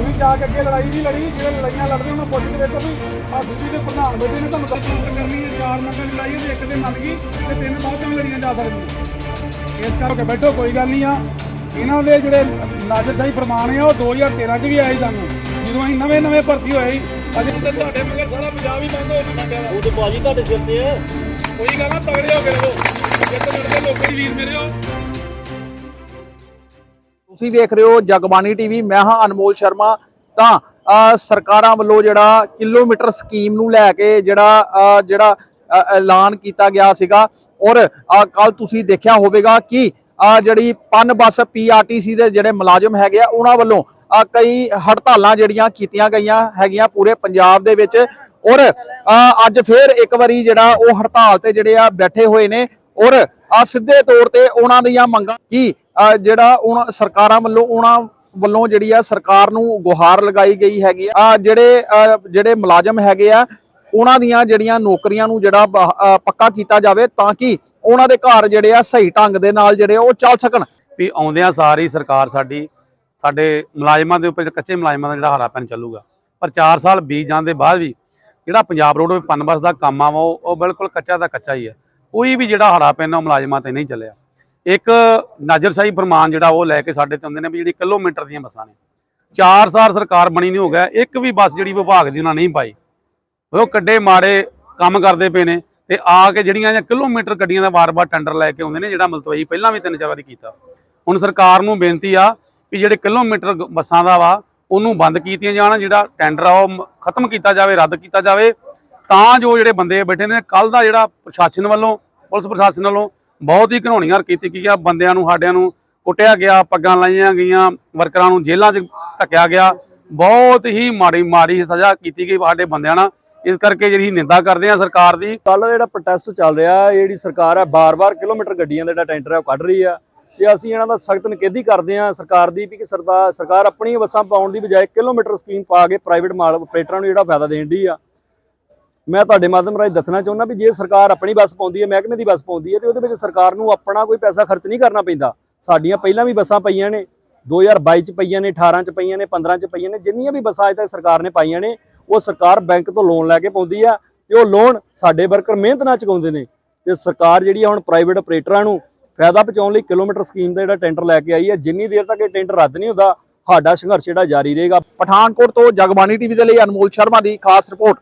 ਤੁਸੀਂ ਜਾ ਕੇ ਅੱਗੇ ਲੜਾਈ ਨਹੀਂ ਲੜੀ ਜਿਹੜੇ ਲੜਾਈਆਂ ਲੜਦੇ ਉਹਨਾਂ ਪੁੱਛ ਕੇ ਵੇਖੋ ਵੀ ਆ ਦਿੱਲੀ ਦੇ ਪ੍ਰਧਾਨ ਬੈਠੇ ਨੇ ਤੁਹਾਨੂੰ ਦੱਸ ਮੰਗ ਕਰਨੀ ਹੈ ਚਾਰ ਮੰਗਾਂ ਦੀ ਲੜਾਈ ਹੈ ਤੇ ਇੱਕ ਤੇ ਮੰਨ ਗਈ ਤੇ ਤਿੰਨ ਬਾਅਦ ਚੋਂ ਲੜੀਆਂ ਜਾ ਸਕਦੀਆਂ। ਇਸ ਕਰਕੇ ਬੈਠੋ ਕੋਈ ਗੱਲ ਨਹੀਂ ਆ। ਇਹਨਾਂ ਦੇ ਜਿਹੜੇ ਨਾਜ਼ਰ ਸਾਈ ਫਰਮਾਨ ਆ ਉਹ 2013 ਚ ਵੀ ਆਏ ਸਾਨੂੰ। ਜਦੋਂ ਅਸੀਂ ਨਵੇਂ ਨਵੇਂ ਭਰਤੀ ਹੋਏ ਸੀ ਅਜੇ ਤੇ ਤੁਹਾਡੇ ਮਗਰ ਸਾਰਾ ਪੰਜਾਬ ਹੀ ਬੰਦ ਹੋਇਆ ਮੰਡਿਆ ਦਾ। ਉਹ ਤਾਂ ਬਾਜੀ ਤੁਹਾਡੇ ਸਿਰ ਤੇ ਆ ਕੋਈ ਗੱਲ ਨਾ ਤਗੜੇ ਹੋ ਕੇ ਰਹੋ। ਜਿੱਤ ਲੜਦੇ ਲੋਕਾਂ ਦੀ ਵੀਰ ਮੇਰੇ ਹੋ ਤੁਸੀਂ ਵੇਖ ਰਹੇ ਹੋ ਜਗਬਾਣੀ ਟੀਵੀ, ਮੈਂ ਹਾਂ ਅਨਮੋਲ ਸ਼ਰਮਾ। ਤਾਂ ਸਰਕਾਰਾਂ ਵੱਲੋਂ ਜਿਹੜਾ ਕਿਲੋਮੀਟਰ ਸਕੀਮ ਨੂੰ ਲੈ ਕੇ ਜਿਹੜਾ ਜਿਹੜਾ ਐਲਾਨ ਕੀਤਾ ਗਿਆ ਸੀਗਾ, ਔਰ ਕੱਲ ਤੁਸੀਂ ਦੇਖਿਆ ਹੋਵੇਗਾ ਕਿ ਜਿਹੜੀ ਪਨ ਬੱਸ ਪੀਆਰਟੀਸੀ ਦੇ ਜਿਹੜੇ ਮੁਲਾਜ਼ਮ ਹੈਗੇ ਆ, ਉਹਨਾਂ ਵੱਲੋਂ ਕਈ ਹੜਤਾਲਾਂ ਜਿਹੜੀਆਂ ਕੀਤੀਆਂ ਗਈਆਂ ਹੈਗੀਆਂ ਪੂਰੇ ਪੰਜਾਬ ਦੇ ਵਿੱਚ, ਔਰ ਅੱਜ ਫੇਰ ਇੱਕ ਵਾਰੀ ਜਿਹੜਾ ਉਹ ਹੜਤਾਲ ਤੇ ਜਿਹੜੇ ਆ ਬੈਠੇ ਹੋਏ ਨੇ, ਔਰ ਸਿੱਧੇ ਤੌਰ ਤੇ ਉਹਨਾਂ ਦੀਆਂ ਮੰਗਾਂ ਕੀ ਜਿਹੜਾ ਉਹਨਾਂ ਸਰਕਾਰਾਂ ਵੱਲੋਂ, ਉਹਨਾਂ ਵੱਲੋਂ ਜਿਹੜੀ ਆ ਸਰਕਾਰ ਨੂੰ ਗੁਹਾਰ ਲਗਾਈ ਗਈ ਹੈਗੀ ਆ। ਜਿਹੜੇ ਜਿਹੜੇ ਮੁਲਾਜ਼ਮ ਹੈਗੇ ਆ, ਉਹਨਾਂ ਦੀਆਂ ਜਿਹੜੀਆਂ ਨੌਕਰੀਆਂ ਨੂੰ ਜਿਹੜਾ ਪੱਕਾ ਕੀਤਾ ਜਾਵੇ ਤਾਂ ਕਿ ਉਹਨਾਂ ਦੇ ਘਰ ਜਿਹੜੇ ਆ ਸਹੀ ਢੰਗ ਦੇ ਨਾਲ ਜਿਹੜੇ ਉਹ ਚੱਲ ਸਕਣ। ਵੀ ਆਉਂਦਿਆਂ ਸਾਰੀ ਸਰਕਾਰ ਸਾਡੀ, ਸਾਡੇ ਮੁਲਾਜ਼ਮਾਂ ਦੇ ਉੱਪਰ, ਕੱਚੇ ਮੁਲਾਜ਼ਮਾਂ ਦਾ ਜਿਹੜਾ ਹਰਾ ਪੈਨ ਚੱਲੂਗਾ। ਪਰ 4 ਸਾਲ ਬੀਤ ਜਾਣ ਦੇ ਬਾਅਦ ਵੀ ਜਿਹੜਾ ਪੰਜਾਬ ਰੋਡ ਪਨਬਸ ਦਾ ਕੰਮ ਆ ਵਾ ਉਹ ਬਿਲਕੁਲ ਕੱਚਾ ਦਾ ਕੱਚਾ ਹੀ ਹੈ ਕੋਈ ਵੀ ਜਿਹੜਾ ਹਰਾ ਪੈਨ ਉਹ ਮੁਲਾਜ਼ਮਾਂ ਤੇ ਨਹੀਂ ਚੱਲਿਆ। ਇੱਕ ਨਾਜ਼ਰਸ਼ਾਹੀ ਫਰਮਾਨ ਜਿਹੜਾ ਉਹ ਲੈ ਕੇ ਸਾਡੇ ਤੇ ਆਉਂਦੇ ਨੇ ਵੀ ਜਿਹੜੀ ਕਿਲੋਮੀਟਰ ਦੀਆਂ ਬੱਸਾਂ ਨੇ। 4 ਸਾਲ ਸਰਕਾਰ ਬਣੀ ਨਹੀਂ ਹੋ ਗਿਆ, ਇੱਕ ਵੀ ਬੱਸ ਜਿਹੜੀ ਵਿਭਾਗ ਦੀ ਉਹਨਾਂ ਨਹੀਂ ਪਾਈ। ਉਹ ਕੱਡੇ ਮਾੜੇ ਕੰਮ ਕਰਦੇ ਪਏ ਨੇ ਤੇ ਆ ਕੇ ਜਿਹੜੀਆਂ ਜਾਂ ਕਿਲੋਮੀਟਰ ਗੱਡੀਆਂ ਦਾ ਵਾਰ-ਵਾਰ ਟੈਂਡਰ ਲੈ ਕੇ ਆਉਂਦੇ ਨੇ, ਜਿਹੜਾ ਮਲਤਵਈ ਪਹਿਲਾਂ ਵੀ ਤਿੰਨ ਚਾਰ ਵਾਰੀ ਕੀਤਾ। ਹੁਣ ਸਰਕਾਰ ਨੂੰ ਬੇਨਤੀ ਆ ਵੀ ਜਿਹੜੇ ਕਿਲੋਮੀਟਰ ਬੱਸਾਂ ਦਾ ਵਾ, ਉਹਨੂੰ ਬੰਦ ਕੀਤੀਆਂ ਜਾਣ, ਜਿਹੜਾ ਟੈਂਡਰ ਆ ਉਹ ਖਤਮ ਕੀਤਾ ਜਾਵੇ, ਰੱਦ ਕੀਤਾ ਜਾਵੇ। ਤਾਂ ਜੋ ਜਿਹੜੇ ਬੰਦੇ ਬੈਠੇ ਨੇ ਕੱਲ ਦਾ ਜਿਹੜਾ ਪ੍ਰਸ਼ਾਸਨ ਵੱਲੋਂ, ਪੁਲਿਸ ਪ੍ਰਸ਼ਾਸਨ ਵੱਲੋਂ ਬਹੁਤ ਹੀ ਘਿਨੌਣੀ ਕੀਤੀ ਗਈ ਆ ਬੰਦਿਆਂ ਨੂੰ, ਸਾਡਿਆਂ ਨੂੰ ਕੁੱਟਿਆ ਗਿਆ, ਪੱਗਾਂ ਲਾਈਆਂ ਗਈਆਂ, ਵਰਕਰਾਂ ਨੂੰ ਜੇਲ੍ਹਾਂ 'ਚ ਧੱਕਿਆ ਗਿਆ। ਬਹੁਤ ਹੀ ਮਾੜੀ ਮਾੜੀ ਸਜ਼ਾ ਕੀਤੀ ਗਈ ਸਾਡੇ ਬੰਦਿਆਂ ਨਾਲ। ਇਸ ਕਰਕੇ ਜਿਹੜੀ ਨਿੰਦਾ ਕਰਦੇ ਆ ਸਰਕਾਰ ਦੀ। ਕੱਲ ਜਿਹੜਾ ਪ੍ਰੋਟੈਸਟ ਚੱਲ ਰਿਹਾ ਜਿਹੜੀ ਸਰਕਾਰ ਹੈ ਬਾਰ-ਬਾਰ ਕਿਲੋਮੀਟਰ ਗੱਡੀਆਂ ਦਾ ਜਿਹੜਾ ਟੈਂਡਰ ਹੈ ਉਹ ਕੱਢ ਰਹੀ ਆ। ਤੇ ਅਸੀਂ ਇਹਨਾਂ ਦਾ ਸਖਤ ਨਿਖੇਧੀ ਕਰਦੇ ਆ ਸਰਕਾਰ ਦੀ ਵੀ ਕਿ ਸਰਕਾਰ ਸਰਕਾਰ ਆਪਣੀ ਬੱਸਾਂ ਪਾਉਣ ਦੀ ਬਜਾਏ ਕਿਲੋਮੀਟਰ ਸਕੀਮ ਪਾ ਕੇ ਪ੍ਰਾਈਵੇਟ ਮਾਲ ਆਪਰੇਟਰਾਂ ਨੂੰ ਜਿਹੜਾ ਫਾਇਦਾ ਦੇਣ ਦੀ ਆ। ਮੈਂ ਤੁਹਾਡੇ ਮਾਧਿਅਮ ਰਾਹੀਂ ਦੱਸਣਾ ਚਾਹੁੰਦਾ ਵੀ ਜੇ ਸਰਕਾਰ ਆਪਣੀ ਬੱਸ ਪਾਉਂਦੀ ਹੈ, ਮਹਿਕਮੇ ਦੀ ਬੱਸ ਪਾਉਂਦੀ ਹੈ, ਤੇ ਉਹਦੇ ਵਿੱਚ ਸਰਕਾਰ ਨੂੰ ਆਪਣਾ ਕੋਈ ਪੈਸਾ ਖਰਚ ਨਹੀਂ ਕਰਨਾ ਪੈਂਦਾ। ਸਾਡੀਆਂ ਪਹਿਲਾਂ ਵੀ ਬੱਸਾਂ ਪਈਆਂ ਨੇ 2022 ਚ ਪਈਆਂ ਨੇ 18 ਚ ਪਈਆਂ ਨੇ 15 ਚ ਪਈਆਂ ਨੇ, ਜਿੰਨੀਆਂ ਵੀ ਬੱਸਾਂ ਅਜੇ ਤੱਕ ਸਰਕਾਰ ਨੇ ਪਾਈਆਂ ਨੇ, ਉਹ ਸਰਕਾਰ ਬੈਂਕ ਤੋਂ ਲੋਨ ਲੈ ਕੇ ਪਾਉਂਦੀ ਆ, ਤੇ ਉਹ ਲੋਨ ਸਾਡੇ ਵਰਕਰ ਮਿਹਨਤ ਨਾਲ ਚੁਕਾਉਂਦੇ ਨੇ। ਤੇ ਸਰਕਾਰ ਜਿਹੜੀ ਆ ਹੁਣ ਪ੍ਰਾਈਵੇਟ ਆਪਰੇਟਰਾਂ ਨੂੰ ਫਾਇਦਾ ਪਹੁੰਚਾਉਣ ਲਈ ਕਿਲੋਮੀਟਰ ਸਕੀਮ ਦਾ ਜਿਹੜਾ ਟੈਂਡਰ ਲੈ ਕੇ ਆਈ ਹੈ, ਜਿੰਨੀ ਦੇਰ ਤੱਕ ਇਹ ਟੈਂਡਰ ਰੱਦ ਨਹੀਂ ਹੁੰਦਾ, ਸਾਡਾ ਸੰਘਰਸ਼ ਜਿਹੜਾ ਜਾਰੀ ਰਹੇਗਾ। ਪਠਾਨਕੋਟ ਤੋਂ ਜਗਬਾਣੀ ਟੀਵੀ ਦੇ ਲਈ ਅਨਮੋਲ ਸ਼ਰਮਾ ਦੀ ਖਾਸ ਰਿਪੋਰਟ।